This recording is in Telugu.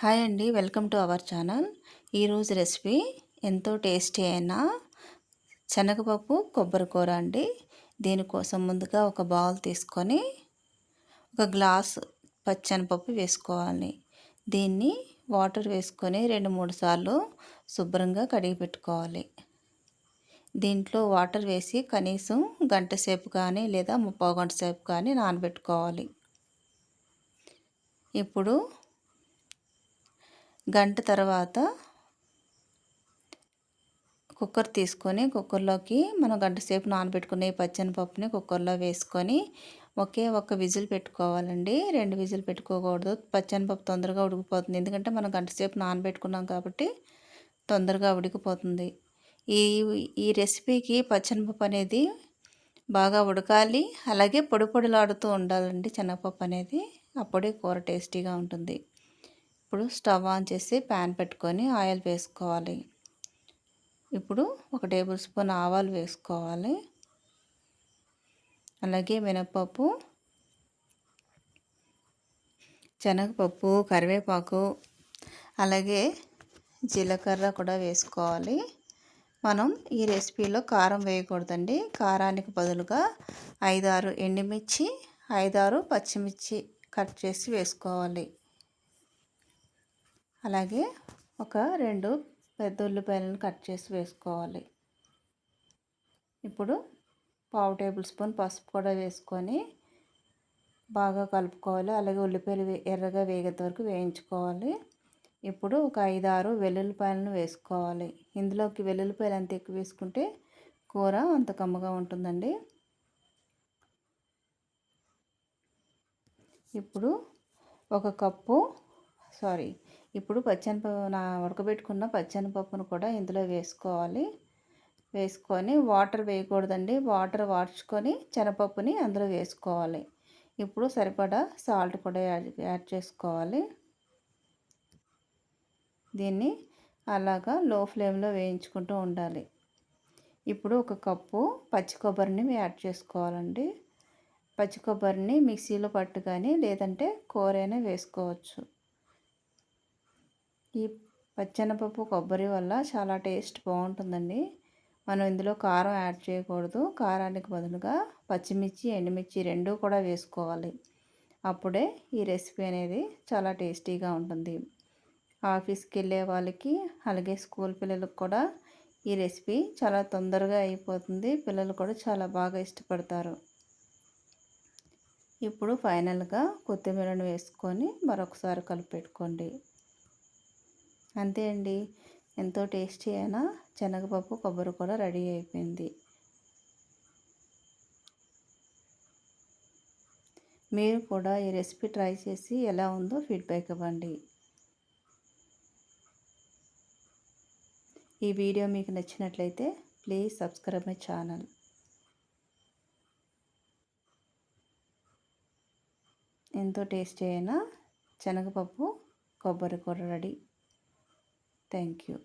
హాయ్ అండి వెల్కమ్ టు అవర్ ఛానల్. ఈరోజు రెసిపీ ఎంతో టేస్టీ అయిన శనగపప్పు కొబ్బరి కూర అండి. దీనికోసం ముందుగా ఒక బౌల్ తీసుకొని ఒక గ్లాస్ పచ్చనిపప్పు వేసుకోవాలి. దీన్ని వాటర్ వేసుకొని రెండు మూడు సార్లు శుభ్రంగా కడిగి పెట్టుకోవాలి. దీంట్లో వాటర్ వేసి కనీసం గంట సేపు కానీ లేదా ముప్పై గంట సేపు కానీ నానబెట్టుకోవాలి. ఇప్పుడు గంట తర్వాత కుక్కర్ తీసుకొని కుక్కర్లోకి మనం గంట సేపు నానబెట్టుకునే పచ్చని పప్పుని కుక్కర్లో వేసుకొని ఒకే ఒక్క విజిల్ పెట్టుకోవాలండి. రెండు విజిల్ పెట్టుకోకూడదు. పచ్చని పప్పు తొందరగా ఉడికిపోతుంది. ఎందుకంటే మనం గంట సేపు నానబెట్టుకున్నాం కాబట్టి తొందరగా ఉడికిపోతుంది. ఈ ఈ రెసిపీకి పచ్చనిపప్పు అనేది బాగా ఉడకాలి. అలాగే పొడి పొడిలాడుతూ ఉండాలండి. శనగపప్పు అనేది అప్పుడే కూర టేస్టీగా ఉంటుంది. ఇప్పుడు స్టవ్ ఆన్ చేసి ప్యాన్ పెట్టుకొని ఆయిల్ వేసుకోవాలి. ఇప్పుడు ఒక టేబుల్ స్పూన్ ఆవాలు వేసుకోవాలి. అలాగే మినపప్పు శనగపప్పు కరివేపాకు అలాగే జీలకర్ర కూడా వేసుకోవాలి. మనం ఈ రెసిపీలో కారం వేయకూడదండి. కారానికి బదులుగా ఐదారు ఎండుమిర్చి ఐదారు పచ్చిమిర్చి కట్ చేసి వేసుకోవాలి. అలాగే ఒక రెండు పెద్ద ఉల్లిపాయలను కట్ చేసి వేసుకోవాలి. ఇప్పుడు పావు టేబుల్ స్పూన్ పసుపు కూడా వేసుకొని బాగా కలుపుకోవాలి. అలాగే ఉల్లిపాయలు ఎర్రగా వేగేంత వరకు వేయించుకోవాలి. ఇప్పుడు ఒక ఐదు ఆరు వెల్లుల్లిపాయలను వేసుకోవాలి. ఇందులోకి వెల్లుల్లిపాయలు అంత ఎక్కువ వేసుకుంటే కూర అంత కమ్మగా ఉంటుందండి. ఇప్పుడు ఒక కప్పు సారీ ఇప్పుడు పచ్చనిపప్పు నా ఉడకబెట్టుకున్న పచ్చనిపప్పును కూడా ఇందులో వేసుకోవాలి. వేసుకొని వాటర్ వేయకూడదండి. వాటర్ వార్చుకొని శనగపప్పుని అందులో వేసుకోవాలి. ఇప్పుడు సరిపడా సాల్ట్ కూడా యాడ్ యాడ్ చేసుకోవాలి. దీన్ని అలాగా లో ఫ్లేమ్లో వేయించుకుంటూ ఉండాలి. ఇప్పుడు ఒక కప్పు పచ్చి కొబ్బరిని యాడ్ చేసుకోవాలండి. పచ్చి కొబ్బరిని మిక్సీలో పట్టు కానీ లేదంటే కూర అయినా వేసుకోవచ్చు. ఈ పచ్చెనపప్పు కొబ్బరి వల్ల చాలా టేస్ట్ బాగుంటుందండి. మనం ఇందులో కారం యాడ్ చేయకూడదు. కారానికి బదులుగా పచ్చిమిర్చి ఎండుమిర్చి రెండూ కూడా వేసుకోవాలి. అప్పుడే ఈ రెసిపీ అనేది చాలా టేస్టీగా ఉంటుంది. ఆఫీస్కి వెళ్ళే వాళ్ళకి అలాగే స్కూల్ పిల్లలకు కూడా ఈ రెసిపీ చాలా తొందరగా అయిపోతుంది. పిల్లలు కూడా చాలా బాగా ఇష్టపడతారు. ఇప్పుడు ఫైనల్గా కొత్తిమీరను వేసుకొని మరొకసారి కలిపెట్టుకోండి. అంతే అండి. ఎంతో టేస్టీ అయిన శనగపప్పు కొబ్బరి కూర రెడీ అయిపోయింది. మీరు కూడా ఈ రెసిపీ ట్రై చేసి ఎలా ఉందో ఫీడ్బ్యాక్ ఇవ్వండి. ఈ వీడియో మీకు నచ్చినట్లయితే ప్లీజ్ సబ్స్క్రైబ్ మై ఛానల్. ఎంతో టేస్టీ అయిన శనగపప్పు కొబ్బరి కూర రెడీ. Thank you.